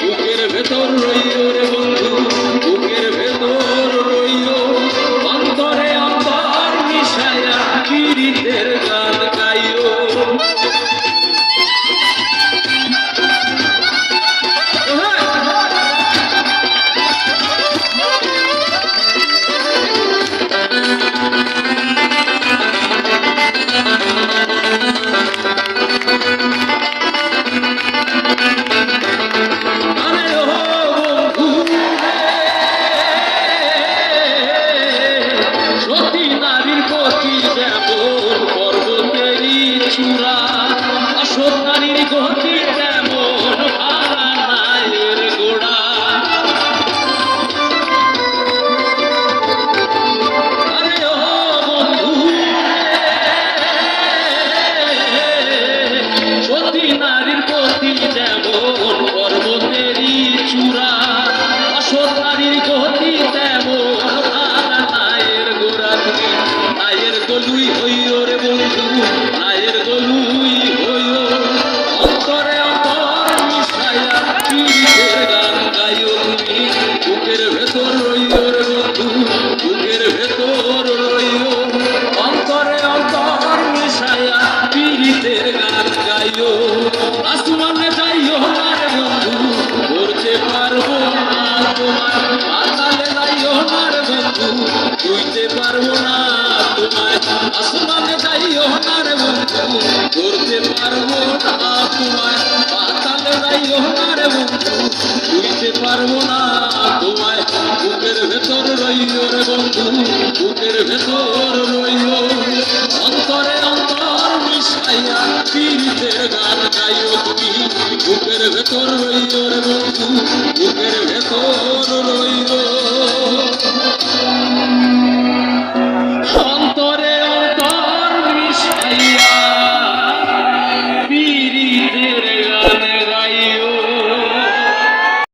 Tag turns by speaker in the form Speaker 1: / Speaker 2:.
Speaker 1: বুকের ভেতর রইল রে বন্ধু বুকের ভেতর রইল। অন্তরে আমার মিশায়া কিরিতের Lee, please. না বন্ধু করতে পারব না তোমায়। পাতালে যাইও না রে বন্ধু পারব না তোমায়। বুকের ভেতর রইও রে বন্ধু, বুকের ভেতর রইও অন্তরে অন্তর মিশাইয়া পীড়িতের গান গাইও বুকের ভেতর রইও রে বন্ধু, বুকের